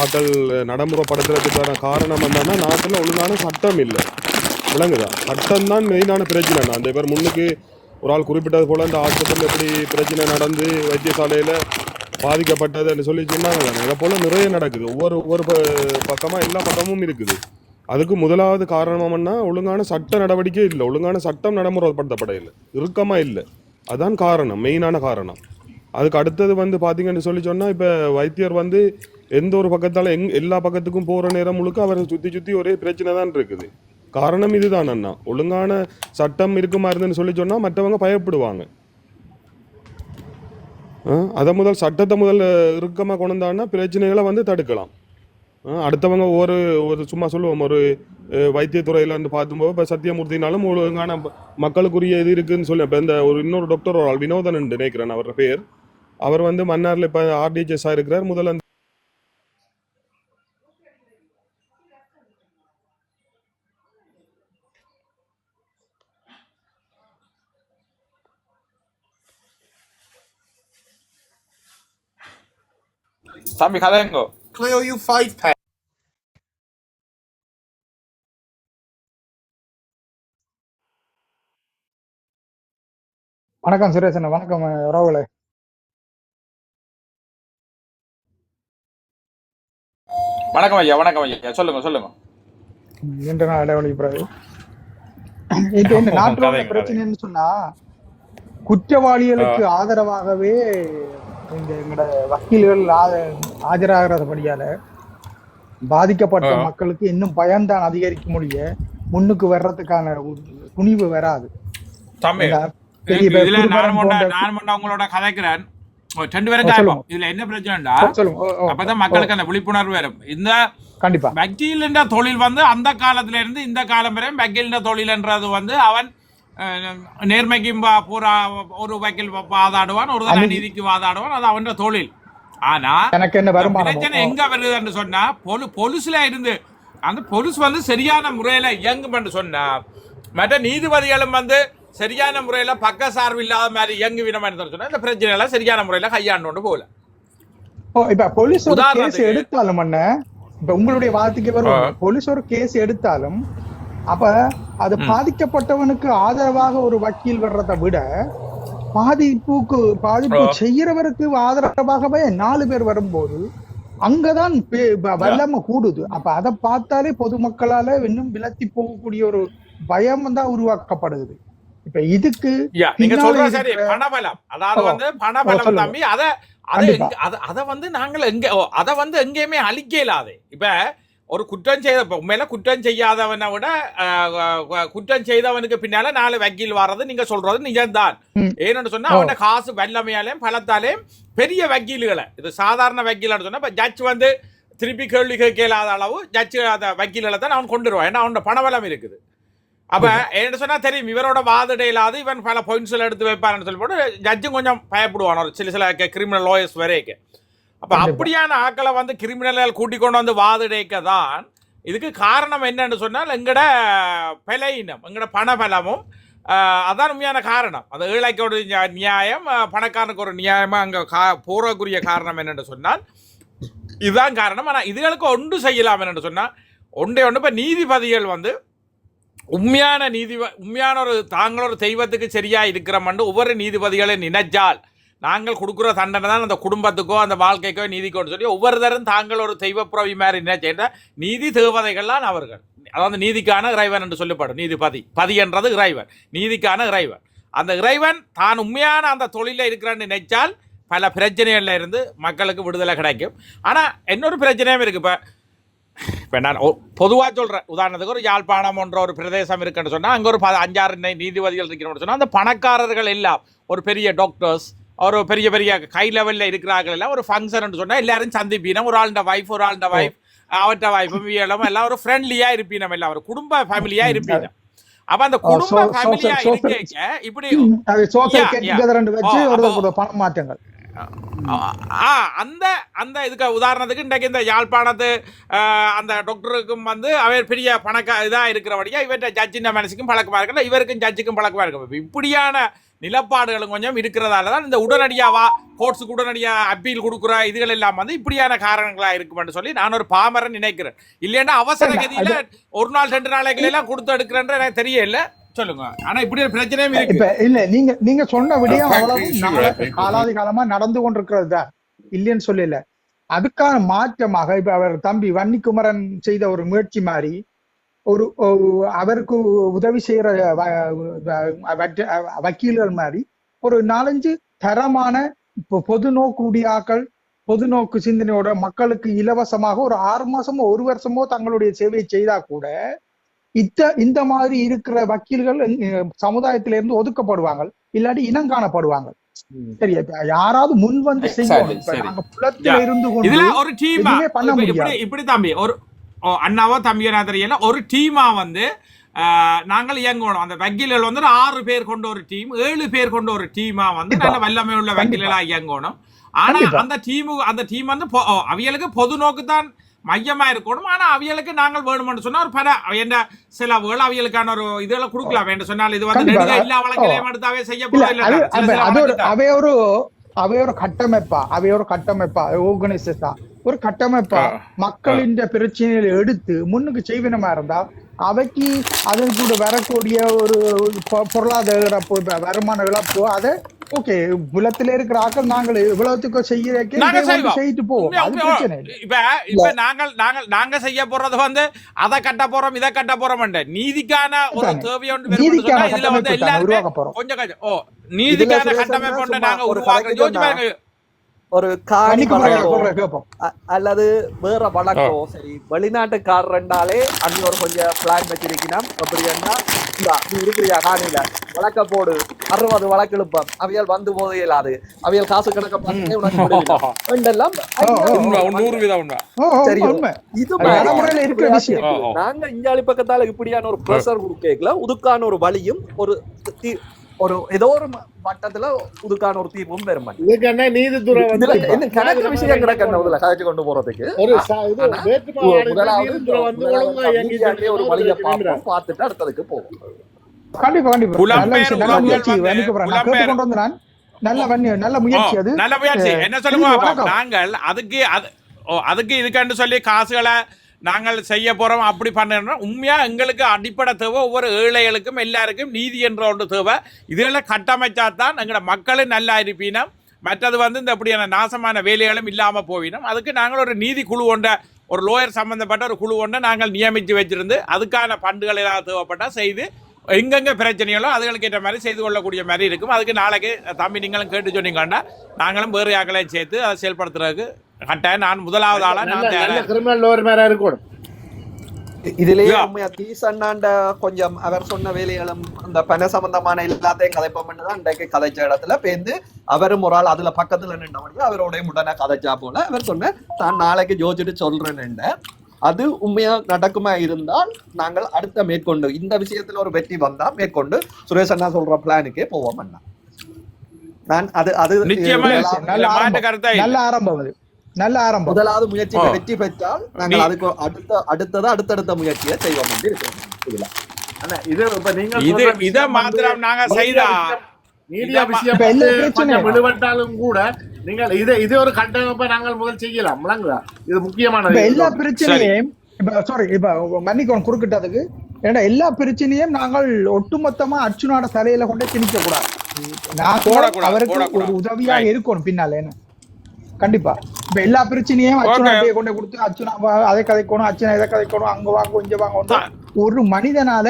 ஆக்கள் நடைமுறைப்படுத்துறதுக்கான காரணம் என்னன்னா நாட்டில் ஒழுங்கான சட்டம் இல்லை. விளங்குதா? சட்டம் தான் மெயினான பிரச்சனை. அந்த பேர் முன்னுக்கு ஒரு ஆள் குறிப்பிட்டது போல் இந்த ஆஸ்பத்திரியில் எப்படி பிரச்சனை நடந்து வைத்தியசாலையில் பாதிக்கப்பட்டதுன்னு சொல்லி சொன்னாங்க. இதை போல் நிறைய நடக்குது. ஒவ்வொரு ஒவ்வொரு பக்கமாக எல்லா பக்கமும் இருக்குது. அதுக்கு முதலாவது காரணம்னா ஒழுங்கான சட்ட நடவடிக்கை இல்லை. ஒழுங்கான சட்டம் நடைமுறைப்படுத்தப்பட இல்லை இல்லை. அதுதான் காரணம். மெயினான காரணம். அதுக்கு அடுத்தது வந்து பார்த்தீங்கன்னு சொல்லி சொன்னால் இப்போ வைத்தியர் வந்து எந்த ஒரு பக்கத்தால் எங் எல்லா பக்கத்துக்கும் போகிற நேரம் முழுக்க அவர் சுற்றி சுற்றி ஒரே பிரச்சனை தான் இருக்குது. காரணம் இதுதான் அண்ணா. ஒழுங்கான சட்டம் இருக்குமா இருந்துன்னு சொல்லி சொன்னால் மற்றவங்க பயப்படுவாங்க. ஆ, அதை முதல் சட்டத்தை முதல்ல இறுக்கமாக கொண்டு பிரச்சனைகளை வந்து தடுக்கலாம். அடுத்தவங்க ஒரு ஒரு சும்மா சொல்லுவோம் ஒரு வைத்தியத்துறையில் வந்து இருந்து இப்போ சத்தியமூர்த்தினாலும் ஒழுங்கான மக்களுக்குரிய இது இருக்குதுன்னு சொல்லி இப்போ இந்த ஒரு இன்னொரு டாக்டர் ஒரு ஆள் வினோதன் நினைக்கிறேன் அவர் பேர். அவர் வந்து மன்னாரில் இப்போ ஆர்டிஜிஎஸ் இருக்கிறார். முதல்ல தம்பி கதைங்கோ Cleo, you five pack. வணக்கம் சுரேசன் வணக்கம் உறவுகளே வணக்கம் ஐயா வணக்கம் ஐயா. சொல்லுங்க சொல்லுங்க. நீண்ட நாள் இடைவெளி பிறகு. இப்ப இந்த நாட்டில் உள்ள கதைங்க, பிரச்சனைன்னு சொன்னா குற்றவாளிகளுக்கு ஆதரவாகவே இந்த எங்கட வக்கீல்கள் ஆஜராகிறபடியால பாதிக்கப்பட்ட. மக்களுக்கு இன்னும் பயம்தான் அதிகரிக்க முடிய முன்னுக்கு வர்றதுக்கான துணிவு வராது. உங்களோட கதைக்கிறேன். ரெண்டு பேரும் சொல்லுங்க. இதுல என்ன பிரச்சனைடா அப்பதான் மக்களுக்கு அந்த விழிப்புணர்வு வரும். இந்த கண்டிப்பா. வக்கீல் என்ற தொழில் வந்து அந்த காலத்துல இருந்து இந்த காலம் வரை வக்கீல் என்ற தொழில்ன்றது வந்து அவன் அஹ், நேர்மைக்கு பா- பூரா ஒரு வக்கீல் வாதாடுவான் ஒரு நீதிக்கு வாதாடுவான் அது அவன் தொழில் ஆனா எனக்கு என்ன பிரச்சனை எங்க வருதுன்னு சொன்னா பொலு பொலிஸ்ல இருந்து அந்த பொலிஸ் வந்து சரியான முறையில இயங்கும் சொன்னா மற்ற நீதிபதிகளும் வந்து சரியான முறையில பக்க சார்பு இல்லாத மாதிரி இயங்குவினம் சொன்னா இந்த பிரச்சனை எல்லாம் சரியான முறையில கையாண்டு கொண்டு போகல இப்ப போலீஸ் எடுத்தாலும் இப்ப உங்களுடைய வாதத்துக்கு ஆ. வரும் போலீஸ் ஒரு கேஸ் எடுத்தாலும் அப்ப அது பாதிக்கப்பட்டவனுக்கு ஆதரவாக ஒரு வக்கீல் வர்றதை விட பாதிப்புக்கு பாதிப்பு. செய்யறவருக்கு ஆதரவாகவே நாலு பேர் வரும்போது அங்கதான் வல்லமை கூடுது அப்ப அதை பார்த்தாலே பொதுமக்களால இன்னும் விலத்தி போகக்கூடிய ஒரு பயம் தான் உருவாக்கப்படுது இப்ப இதுக்கு நீங்க சொல்ற சரி இருக்கிற- பணபலம் அதாவது. வந்து பணபலம். தம்பி அத அத வந்து நாங்கள் எங்க அத வந்து எங்கேயுமே அழிக்க இயலாது இப்ப ஒரு குற்றம் செய்த உண்மையில குற்றம் செய்யாதவனை விட குற்றம் செய்தவனுக்கு பின்னால நாலு வக்கீல் வர்றது நீங்க சொல்றது நிஜம்தான். ஏன்னு சொன்னா. அவன காசு வல்லமையாலையும் பலத்தாலையும் பெரிய வக்கீல்களை இது சாதாரண வக்கீல் சொன்னா இப்ப ஜட்ஜ் வந்து திருப்பி கேள்வி கேட்க இயலாத அளவு ஜட்ஜ் அந்த வக்கீல்களை தான் அவன் கொண்டு வருவான். ஏன்னா அவனோட பணபலம் இருக்குது. அப்ப என்ன சொன்னா தெரியும் இவரோட வாதிட இல்லாது இவன் பல பாயிண்ட்ஸ்ல எடுத்து வைப்பாருன்னு சொல்லி போட்டு ஜட்ஜும் கொஞ்சம் பயப்படுவான். ஒரு சில சில கிரிமினல் லாயர்ஸ் வரைக்கும். அப்ப. அப்படியான ஆட்களை வந்து கிரிமினல்கள் கூட்டி கொண்டு வந்து வாதிடைக்க தான் இதுக்கு காரணம் என்னன்னு சொன்னால் எங்கட பலையினம் எங்கட பணபலமும் அதான் உண்மையான காரணம் அது ஏழைக்கு ஒரு நியா- நியாயம் பணக்காரனுக்கு ஒரு நியாயமா அங்க கா போறக்குரிய காரணம் என்னன்னு சொன்னால் இதுதான் காரணம் ஆனா இதுகளுக்கு ஒன்று செய்யலாம் என்னன்னு சொன்னா ஒன்றே ஒன்று இப்ப நீதிபதிகள் வந்து உண்மையான நீதி உண்மையான ஒரு தாங்கள் ஒரு தெய்வத்துக்கு சரியா இருக்கிறோம்னு ஒவ்வொரு நீதிபதிகளை நினைச்சால் நாங்கள் கொடுக்குற தண்டனை தான் அந்த குடும்பத்துக்கோ அந்த வாழ்க்கைக்கோ நீதிக்கோன்னு சொல்லி ஒவ்வொரு தரம் தாங்கள் ஒரு தெய்வப்புறவி மாதிரி நினைச்சா நீதி தேவதைகள்லாம் அவர்கள். அதாவது நீதிக்கான இறைவன் என்று சொல்லப்படும். நீதிபதி. பதி என்றது இறைவன். நீதிக்கான இறைவன். அந்த இறைவன் தான் உண்மையான அந்த தொழிலில் இருக்கிறான்னு நினைச்சால் பல பிரச்சனைகளில் இருந்து மக்களுக்கு விடுதலை கிடைக்கும். ஆனால் இன்னொரு பிரச்சனையும் இருக்கு. இப்போ இப்போ நான் பொதுவாக சொல்கிறேன் உதாரணத்துக்கு ஒரு யாழ்ப்பாணம் என்ற ஒரு பிரதேசம் இருக்குன்னு சொன்னால் அங்கே ஒரு ப- அஞ்சாறு நீதிபதிகள் இருக்கணும்னு சொன்னால் அந்த பணக்காரர்கள் எல்லாம் ஒரு பெரிய டாக்டர்ஸ் ஒரு பெரிய பெரிய கை லெவலில் இருக்கிறார்கள் எல்லாம். ஒரு ஃபங்க்ஷன் சொன்னால் எல்லாரும் சந்திப்பீனம். ஒரு ஆளுண்ட வைஃப் ஒரு ஆளுண்ட வைஃப் அவற்ற வைஃபும் எல்லாம் எல்லாம் ஒரு ஃப்ரெண்ட்லியாக இருப்பீனம் எல்லாம். ஒரு குடும்ப ஃபேமிலியாக இருப்பீனம். அப்போ அந்த குடும்ப social- இருக்க இப்படி பண மாற்றங்கள். ஆ அந்த அந்த இதுக்கு உதாரணத்துக்கு இன்றைக்கு இந்த யாழ்ப்பாணத்து அந்த டாக்டருக்கும் வந்து அவர் பெரிய பணக்க இதாக இருக்கிறபடியா இவர்கிட்ட ஜட்ஜின் மனசுக்கும் பழக்கமாக இருக்கல. இவருக்கும் ஜட்ஜுக்கும் பழக்கமாக இருக்கும் இப்ப இப்படியான நிலப்பாடுகளும் கொஞ்சம் இருக்கிறதால தான் இந்த உடனடியா வா கோர்ட்ஸுக்கு உடனடியா அப்பீல் கொடுக்குற இதுகள் எல்லாம் வந்து இப்படியான காரணங்களா இருக்கும்னு சொல்லி நான் ஒரு பாமரன் நினைக்கிறேன். இல்லைன்னா அவசர கதியில ஒரு நாள் ரெண்டு நாளைக்கு எல்லாம் கொடுத்து எடுக்கிறேன்ற எனக்கு தெரியல. சொல்லுங்க. ஆனா இப்படி ஒரு பிரச்சனையும் இருக்கு. இல்ல நீங்க நீங்க சொன்ன விடயம் அவ்வளவு. காலாதி காலமா நடந்து கொண்டிருக்கிறது தான். இல்லைன்னு சொல்லல. அதுக்கான மாற்றமாக இப்ப அவர் தம்பி வன்னிக்குமரன் செய்த ஒரு முயற்சி மாதிரி ஒரு அவருக்கு உதவி செய்யற வ- வ- வட்ட- வக்கீல்கள் மாதிரி ஒரு நாலஞ்சு தரமான பொது நோக்குடியாக்கள் பொது நோக்கு சிந்தனையோட மக்களுக்கு இலவசமாக ஒரு ஆறு மாசமோ ஒரு வருஷமோ தங்களுடைய சேவையை செய்தா கூட இத்த இந்த மாதிரி இருக்கிற வக்கீல்கள் சமுதாயத்தில இருந்து ஒதுக்கப்படுவாங்க இல்லாட்டி இனம் காணப்படுவாங்க சரி யாராவது முன் வந்து செய்யணும். இப்படி தம்பி ஒரு அண்ணாவோ தம்பியோ நான் தெரியல ஒரு டீமா வந்து நாங்கள் இயங்கணும் அந்த வக்கீல்கள் வந்து ஆறு பேர் கொண்ட ஒரு டீம் ஏழு பேர் கொண்ட ஒரு டீமா வந்து. நல்ல வல்லமை உள்ள வக்கீலா இயங்கணும் ஆனா கண்டிப்பா. அந்த டீமு அந்த டீம் வந்து அவியலுக்கு பொது நோக்கு தான் மையமா இருக்கணும். ஆனா அவியலுக்கு நாங்கள் வேணும்னு சொன்னா ஒரு பல என்ன சில வேலை அவியலுக்கான ஒரு இதெல்லாம் கொடுக்கலாம். என்று சொன்னால் இது வந்து. நெடுக எல்லா இல்ல போறது அது இல்ல சில அது- சில அது ஒரு வழக்கு அவை ஒரு கட்டமைப்பா அவை ஒரு கட்டமைப்பா ஆர்கனைசேஷா ஒரு கட்டமைப்பா. மக்களின் பிரச்சனைகளை எடுத்து முன்னுக்கு செய்வினமா இருந்தா அவைக்கு அதன் கூட வரக்கூடிய ஒரு பொ- பொருளாதார வருமான இழப்பு அதை ஓகே புலத்துல இருக்கிற ஆக்கள் நாங்கள். இவ்வளவுத்துக்கு செய்யறதுக்கு நாங்க. செய்துட்டு போவோம். இப்ப இப்ப நாங்கள் நாங்கள் நாங்க செய்ய போறது வந்து அதை கட்ட போறோம் இதை கட்ட போறோம் நீதிக்கான ஒரு. தேவை ஒன்று இதுல வந்து எல்லாருமே உருவாக்க போறோம். கொஞ்சம் கொஞ்சம். ஓ நீதிக்கான கட்டமைப்பு ஒன்று நாங்க ஒரு உருவாக்குறோம். யோசிச்சு பாருங்க. ஒரு காணி அல்லது வேற வழக்கோ. சரி வெளிநாட்டுக்காரண்டாலே அங்க ஒரு கொஞ்சம் பிளான் வச்சிருக்கணும். அப்படின்னா நீ இருக்கிறியா? காணில வழக்க போடு. அறுபது வழக்கு எழுப்பம் அவியல் வந்து போத இயலாது அவியல் காசு கணக்க பார்த்து உனக்கு. நாங்க இஞ்சாலி பக்கத்தால இப்படியான ஒரு ப்ரெஷர் கொடுக்கல. உதுக்கான ஒரு வழியும் ஒரு தீ- ஒரு ஏதோ ஒரு மட்டத்துல உதுக்கான ஒரு தீர்வும் இதுக்கு என்ன நீதித்துறை வந்து கணக்கு விஷயம் கிடக்கணும் இதுல கதைச்சு கொண்டு போறதுக்கு? முதலாவது ஒரு வழியை பார்த்துட்டு அடுத்ததுக்கு போவோம். கண்டிப்பா கண்டிப்பா. நல்ல முயற்சி நான் நல்ல நல்ல முயற்சி அது. நல்ல முயற்சி. என்ன சொல்லுங்க. நாங்கள் அதுக்கு அது ஓ அதுக்கு இதுக்காண்டு சொல்லி காசுகளை நாங்கள் செய்ய போறோம் அப்படி பண்ணணும் உண்மையா எங்களுக்கு அடிப்படை தேவை ஒவ்வொரு ஏழைகளுக்கும் எல்லாருக்கும் நீதி என்ற ஒன்று தேவை. இதெல்லாம் கட்டமைச்சா தான் எங்களோட மக்களும் நல்லா இருப்பினும் மற்றது வந்து இந்த இப்படியான நாசமான வேலைகளும் இல்லாம போவினோம் அதுக்கு நாங்கள் ஒரு நீதி குழு ஒன்றை ஒரு லோயர் சம்பந்தப்பட்ட ஒரு குழு ஒன்றை நாங்கள் நியமித்து வச்சிருந்து அதுக்கான பண்டுகள் ஏதாவது தேவைப்பட்டா செய்து எங்கெங்க பிரச்சனைகளோ அதுகளுக்கு ஏற்ற மாதிரி செய்து கொள்ளக்கூடிய மாதிரி இருக்கும். அதுக்கு நாளைக்கு தம்பி நீங்களும் கேட்டு சொன்னீங்கன்னா நாங்களும் வேறு யாக்களையும் சேர்த்து அதை செயல்படுத்துறதுக்கு கட்டாயம் நான் முதலாவது ஆளா நல்ல நான் கிரிமினல் லோயர் மேல இருக்கணும். இதுலயே. உண்மையா தீசண்ணாண்ட கொஞ்சம் அவர் சொன்ன வேலைகளும் அந்த பண சம்பந்தமான எல்லாத்தையும் கதைப்போம்னு தான் இன்றைக்கு கதைச்ச இடத்துல பேந்து அவரும் ஒரு ஆள் அதுல பக்கத்துல நின்றபடியே அவரோட உடனே கதைச்சா போல அவர் சொன்ன தான் நாளைக்கு ஜோதிட்டு சொல்றேன்னு அது உண்மையா நடக்குமா இருந்தால் நாங்கள் அடுத்த மேற்கொண்டு இந்த விஷயத்துல ஒரு வெற்றி வந்தா மேற்கொண்டு சுரேஷ் அண்ணா சொல்ற பிளானுக்கே போவோம் அண்ணா. நான் அது அது நல்ல ஆரம்பம். அது. நல்ல ஆரம்பம். முதலாவது முயற்சி. வெற்றி பெற்றால் நாங்கள் அதுக்கு அடுத்த அடுத்ததா அடுத்தடுத்த முயற்சியை செய்வோம் இருக்கிறோம். இதுல அண்ணா, இது இப்ப நீங்க இது மாத்திரம் நாங்க செய்தா மீடியா விஷயம் விடுபட்டாலும் கூட நீங்கள் இது இது ஒரு கட்டமைப்பை நாங்கள் முதல் செய்யலாம். விளங்குதா? இது முக்கியமானது. இப்ப எல்லா பிரச்சனையும் இப்ப சாரி இப்ப மன்னிக்கணும் குறுக்கிட்டதுக்கு. ஏன்னா எல்லா பிரச்சனையும் நாங்கள் ஒட்டுமொத்தமா அர்ச்சுனோட தலையில கொண்டு திணிக்க கூடாது. நான் அவருக்கு. ஒரு உதவியா. இருக்கணும் பின்னால என்ன? கண்டிப்பா. இப்ப எல்லா பிரச்சனையும் அர்ச்சுனா Okay. கொண்டு கொடுத்து அர்ச்சுனா அதை கதைக்கணும் அர்ச்சனா இதை கதைக்கணும் அங்க வாங்க இங்க வாங்க வந்து ஒரு மனிதனால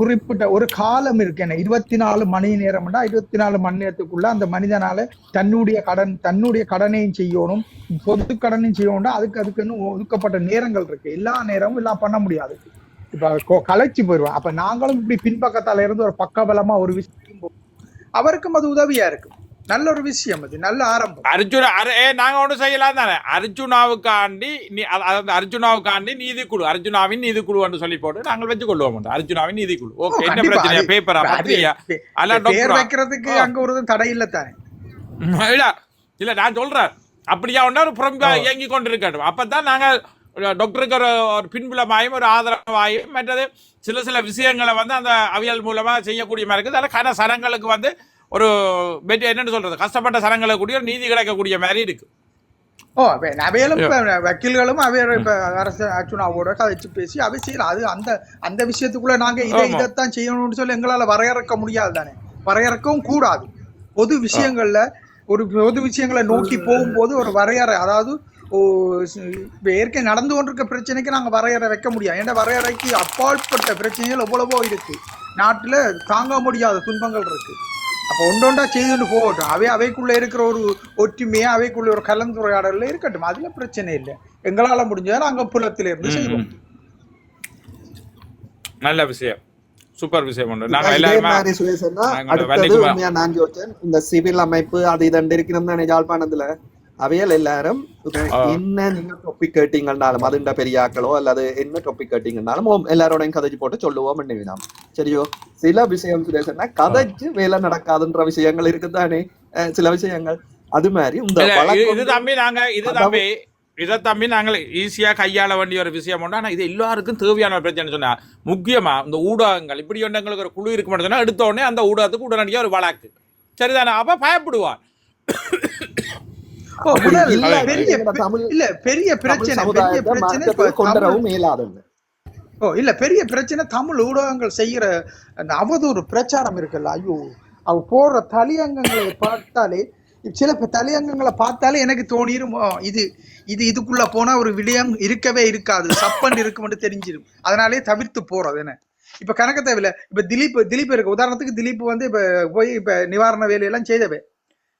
குறிப்பிட்ட ஒரு காலம் இருக்கு. என்ன இருபத்தி நாலு மணி நேரம்னா இருபத்தி நாலு மணி நேரத்துக்குள்ள அந்த மனிதனால தன்னுடைய கடன் தன்னுடைய கடனையும் செய்யணும் பொது கடனையும் செய்யணும்னா அதுக்கு அதுக்குன்னு ஒதுக்கப்பட்ட நேரங்கள் இருக்கு. எல்லா நேரமும் எல்லாம் பண்ண முடியாது. இப்ப கொ- கலைச்சு போயிடுவோம் அப்ப நாங்களும் இப்படி பின்பக்கத்தால இருந்து ஒரு பக்கபலமா ஒரு விஷயம் அவருக்கும் அது உதவியா இருக்கும். நல்ல ஒரு விஷயம் அது நல்ல ஆரம்பம். அர்ஜுனா அரு- ஏ நாங்க ஒண்ணு செய்யலாம் தானே? அர்ஜுனாவுக்காண்டி நீ அதாவது அர்ஜுனாவுக்காண்டி நீதிக்குழு அர்ஜுனாவின் நீதிக்குழு சொல்லி போட்டு நாங்கள் வச்சு கொள்வோம் அர்ஜுனாவின் நீதிக்குழு. ஓகே என்ன. பிரச்சனை பேப்பரா பத்திரியா அல்ல பேர் வைக்கிறதுக்கு. அங்க ஒரு தடை இல்ல தானே. இல்ல. இல்ல நான் சொல்றேன். அப்படியா ஒன்றா ஒரு புறம் இயங்கி கொண்டு இருக்கட்டும் அப்பதான் நாங்கள் டாக்டருக்கு ஒரு ஒரு பின்புலமாயும் ஒரு ஆதரவாயும் மற்றது சில சில விஷயங்களை வந்து அந்த அவியல் மூலமா செய்யக்கூடிய மாதிரி இருக்குது. அதில் கன சனங்களுக்கு வந்து ஒரு என்னன்னு சொல்றது? கஷ்டப்பட்ட சனங்களுக்கு கூடிய ஒரு நீதி கிடைக்கக்கூடிய மாதிரி இருக்கு. ஓ அவையிலும் வக்கீல்களும் அவைய இப்ப அரசு அச்சுனாவோட கதைச்சு பேசி அவை செய்யலாம் அது அந்த அந்த விஷயத்துக்குள்ள நாங்க இதை. இதைத்தான் செய்யணும்னு சொல்லி எங்களால வரையறுக்க முடியாது தானே. வரையறுக்கவும் கூடாது. பொது விஷயங்கள்ல ஒரு பொது விஷயங்களை நோக்கி போகும்போது ஒரு வரையறை அதாவது ஏற்கனவே நடந்து கொண்டிருக்க பிரச்சனைக்கு நாங்க வரையறை வைக்க முடியாது. ஏன்னா வரையறைக்கு அப்பாற்பட்ட பிரச்சனைகள் எவ்வளவோ இருக்கு. நாட்டுல தாங்க முடியாத துன்பங்கள் இருக்கு. அப்ப ஒன்றொண்டா செய்துட்டு போகட்டும். அவை அவைக்குள்ள இருக்கிற ஒரு ஒற்றுமையா அவைக்குள்ள ஒரு கலந்துரையாடல்ல இருக்கட்டும். அதுல பிரச்சனை இல்லை. எங்களால முடிஞ்சதை நாங்க புலத்தில இருந்து செய்வோம். நல்ல விஷயம். சூப்பர் விஷயம் இந்த சிவில் அமைப்பு அது இதண்டு இருக்கிறது யாழ்ப்பாணத்துல. அவையல் எல்லாரும். என்ன நீங்க டாபிக் கேட்டீங்கன்னாலும் அதுண்ட பெரியாக்களோ அல்லது என்ன டாபிக் கேட்டீங்கன்னாலும் எல்லாரோடையும் கதைச்சு போட்டு சொல்லுவோம் நாம் சரியோ சில விஷயம் சுரேஷன்னா கதைச்சு வேலை நடக்காதுன்ற விஷயங்கள் இருக்குதானே சில விஷயங்கள் அது மாதிரி இது- தம்பி நாங்க இது தம்பி இதை தம்பி நாங்கள் ஈஸியா கையாள வேண்டிய ஒரு விஷயம் உண்டு ஆனா இது எல்லாருக்கும் தேவையான ஒரு பிரச்சனை சொன்னா முக்கியமா இந்த ஊடகங்கள் இப்படி ஒன்று எங்களுக்கு ஒரு குழு இருக்கு மட்டும் சொன்னா எடுத்த உடனே அந்த ஊடகத்துக்கு உடனடியாக ஒரு வழக்கு சரிதானே அப்ப பயப்படுவான் இல்ல, பெரிய எங்கட தமிழ் இல்ல பெரிய தமிழ் பிரச்சனை பெரிய பிரச்சனை ஓ இல்ல பெரிய பிரச்சனை தமிழ் ஊடகங்கள் செய்யற அந்த அவதூறு பிரச்சாரம் இருக்குல்ல ஐயோ அவ போடுற தலையங்கங்களை பார்த்தாலே சில தலையங்கங்களை பார்த்தாலே எனக்கு தோணிரும் இது இது இதுக்குள்ள போனா ஒரு விடயம் இருக்கவே இருக்காது சப்பன் இருக்கும்னு தெரிஞ்சிடும் அதனாலே தவிர்த்து போறது என்ன? இப்ப கணக்க தேவையில்ல. இப்ப திலீப் திலீப் இருக்கு. உதாரணத்துக்கு திலீப் வந்து இப்ப போய் இப்ப நிவாரண வேலையெல்லாம் செய்தவே.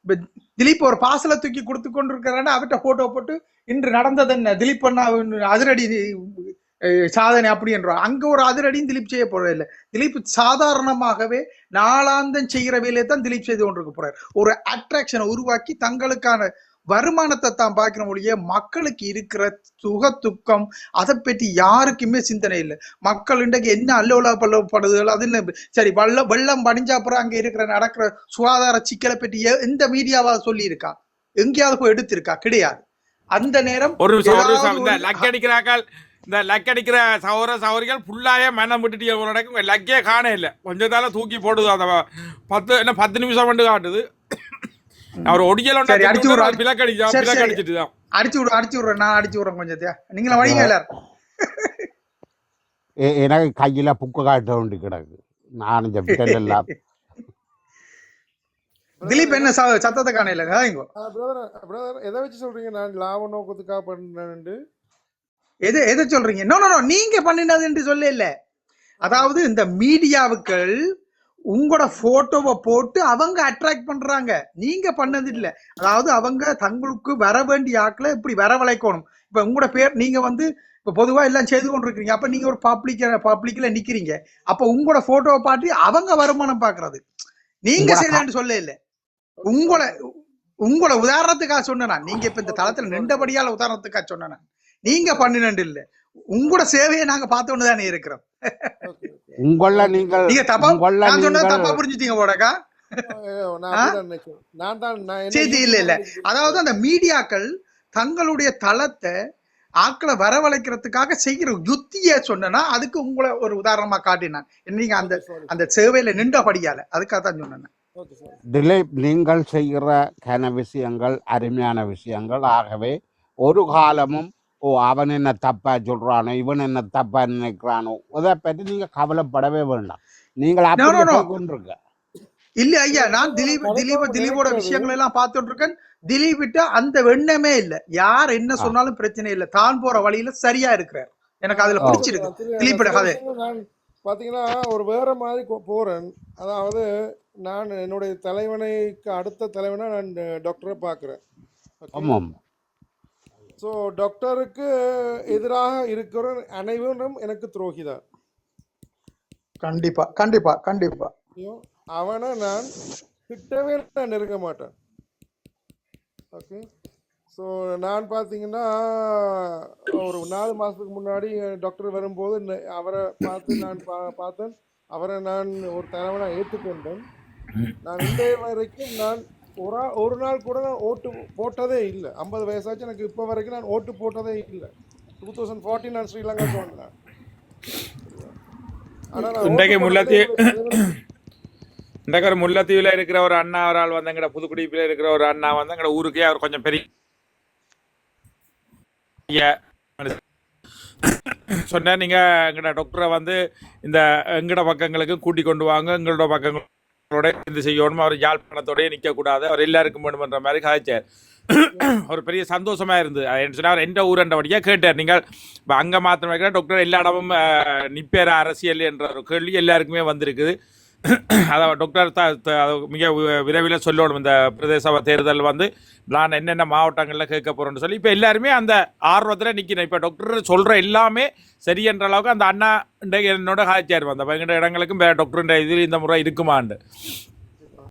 இப்ப திலீப் ஒரு பாசல தூக்கி கொடுத்து கொண்டிருக்கிறான்னு அவர்கிட்ட போட்டோ போட்டு இன்று நடந்தது என்ன திலீப் அண்ணா அதிரடி சாதனை அப்படி என்றார். அங்க ஒரு அதிரடியும் திலீப் செய்ய போறது இல்லை திலீப் சாதாரணமாகவே நாளாந்தம் செய்கிற வேலையை தான் திலீப் செய்து கொண்டிருக்க போறார். ஒரு அட்ராக்ஷனை உருவாக்கி தங்களுக்கான வருமானத்தை தான் பார்க்கிற மொழியே மக்களுக்கு இருக்கிற சுக துக்கம் அதை பற்றி யாருக்குமே சிந்தனை இல்லை. மக்கள் இன்றைக்கு என்ன அல்லோலா பல்லப்படுதுகள் அது என்ன? சரி வெள்ளம் வெள்ளம் படிஞ்சா அப்புறம் அங்க இருக்கிற நடக்கிற சுகாதார சிக்கலை பற்றி எந்த மீடியாவாவது சொல்லி இருக்கா எங்கேயாவது போய் எடுத்திருக்கா? கிடையாது. அந்த நேரம் ஒரு இந்த லக் அடிக்கிற சௌர சௌரிகள் ஃபுல்லாவே மனம் விட்டுட்டு நடக்கும். லக்கே காண இல்லை. கொஞ்சத்தால தூக்கி போடுது அந்த பத்து என்ன பத்து நிமிஷம் மட்டும் காட்டுது. அவர் ஒடியல் சரி, அடிச்சு விடு, அடி- பிளக் அடிச்சா சரி, பிளக் சரி. அடிச்சிட்டு தான். அடிச்சு விடு அடிச்சு விடுறேன். நான் அடிச்சு விடுறேன் கொஞ்சத்தையா நீங்களும் வழிங்க எல்லாரும். எனக்கு கையில புக்கு காட்ட வேண்டி கிடக்கு. நான் இந்த விரல் எல்லாம். திலீப் என்ன ச- சத்தத்தை காணையிலங்க இங்கோ. பிரதர் பிரதர் எதை வச்சு சொல்றீங்க? நான் லாப நோக்கத்துக்காக பண்ணேன்ட்டு எது எதை சொல்றீங்க? நோ நோ நீங்க பண்ணினது என்று சொல்ல இல்ல. அதாவது இந்த மீடியாவுக்கள் உங்களோட போட்டோவை போட்டு அவங்க அட்ராக்ட் பண்றாங்க. நீங்க பண்ணது இல்ல. அதாவது அவங்க தங்களுக்கு வர வேண்டிய ஆட்களை இப்படி வரவழைக்கணும். இப்ப உங்களோட பேர் நீங்க வந்து இப்ப பொதுவா எல்லாம் செய்து கொண்டிருக்கீங்க அப்ப நீங்க ஒரு பப்ளிக் பப்ளிக்ல நிக்கிறீங்க. அப்ப உங்களோட போட்டோவை பாட்டி அவங்க வருமானம் பாக்குறது நீங்க செய்யலன்னு சொல்ல இல்ல. உங்களை உங்களை உதாரணத்துக்காக சொன்னேன். நீங்க இப்ப இந்த தளத்துல நின்றபடியால உதாரணத்துக்காக சொன்னேன். நீங்க பண்ணினண்டு இல்ல. உங்களோட சேவையை நாங்க பார்த்தோன்னு தானே இருக்கிறோம் உங்கள நீங்கள் நீங்க தப்பா நான் சொன்னது தப்பா புரிஞ்சுட்டீங்க போடக்கா நான் தான் இல்ல இல்ல. அதாவது அந்த மீடியாக்கள் தங்களுடைய தளத்தை ஆட்களை வரவழைக்கிறதுக்காக செய்கிற யுத்திய சொன்னேன்னா அதுக்கு உங்களை ஒரு உதாரணமா காட்டினான். நீங்க அந்த அந்த சேவையில நின்றபடியால. அதுக்காக தான் சொன்னேன் திலீப் நீங்கள் செய்கிற கன விஷயங்கள் அருமையான விஷயங்கள். ஆகவே ஒரு காலமும் ஓ அவன் என்ன தப்பா சொல்றானோ இவன் என்ன தப்பா நினைக்கிறானோ இதை பற்றி நீங்க கவலைப்படவே வேண்டாம். நீங்கள் கொண்டிருக்க இல்ல ஐயா நான் திலீப் திலீப் திலீபோட விஷயங்கள் எல்லாம் பார்த்துட்டு இருக்கேன் திலீப் விட்ட அந்த எண்ணமே இல்ல. யார் என்ன. சொன்னாலும் பிரச்சனை இல்ல. தான் போற வழியில சரியா இருக்கிறார். எனக்கு அதுல. பிடிச்சிருக்கு. திலீப், திலீப்போட சில கதை. பாத்தீங்கன்னா ஒரு வேற மாதிரி போறேன். அதாவது நான் என்னுடைய தலைவனைக்கு அடுத்த தலைவனா நான் டாக்டரை பார்க்குறேன். ஆமாம். ஸோ டாக்டருக்கு எதிராக இருக்கிற அனைவரும் எனக்கு துரோகிதான் கண்டிப்பா கண்டிப்பா கண்டிப்பா. ஐயோ, அவனை நான் கிட்டவே நான் நெருங்க மாட்டேன். ஓகே? ஸோ நான் பார்த்தீங்கன்னா ஒரு நாலு மாதத்துக்கு முன்னாடி டாக்டர் வரும்போது அவரை பார்த்து நான் பா பார்த்தேன். அவரை நான் ஒரு தலைவனாக ஏற்றுக்கொண்டேன் நான் இந்த வரைக்கும் நான் ஒரு ஒரு நாள் கூட நான் ஓட்டு போட்டதே இல்லை. ஐம்பது வயசாச்சு எனக்கு இப்போ வரைக்கும் நான் ஓட்டு போட்டதே இல்லை. டூ தௌசண்ட் ஃபார்ட்டின் நான் ஆனால் நான் இன்றைக்கு ஓட்டு முல்லாத்தி போட்டதே இல்லை. இந்த ஒரு முல்லைத்தீவில் இருக்கிற ஒரு அண்ணா ஒரு ஆள் வந்து எங்கட புதுக்குடிப்பில் இருக்கிற ஒரு அண்ணா வந்து எங்கட ஊருக்கே அவர் கொஞ்சம் பெரிய சொன்னேன் நீங்க எங்கட டாக்டரை வந்து இந்த எங்கட பக்கங்களுக்கு கூட்டி கொண்டு வாங்க எங்களோட பக்கங்களோட இது செய்யணும் அவர் யாழ்ப்பாணத்தோடய நிற்கக்கூடாது அவர் எல்லாருக்கும் வேணுமன்ற மாதிரி காய்ச்சார். ஒரு பெரிய சந்தோஷமாக இருந்தது. அது என்ன அவர் எந்த ஊரண்டபடியாக கேட்டார். நீங்கள் இப்போ அங்கே மாத்திரம் டாக்டர் எல்லா இடமும் நிப்பேற அரசியல் என்ற ஒரு கேள்வி எல்லாருக்குமே வந்திருக்குது. அதாவது டாக்டர் த மிக வி- விரைவில் சொல்லணும். இந்த பிரதேச தேர்தல் வந்து நான் என்னென்ன மாவட்டங்களில் கேட்க போகிறேன்னு சொல்லி இப்போ எல்லாருமே அந்த ஆர்வத்தில் நிற்கிறேன் இப்போ டாக்டர் சொல்கிற எல்லாமே சரி என்ற அளவுக்கு அந்த அண்ணா இன்றைக்கு என்னோட காய்ச்சியார் வந்த எங்கள்ட இடங்களுக்கும் வேறு இது இந்த முறை இருக்குமாண்டு.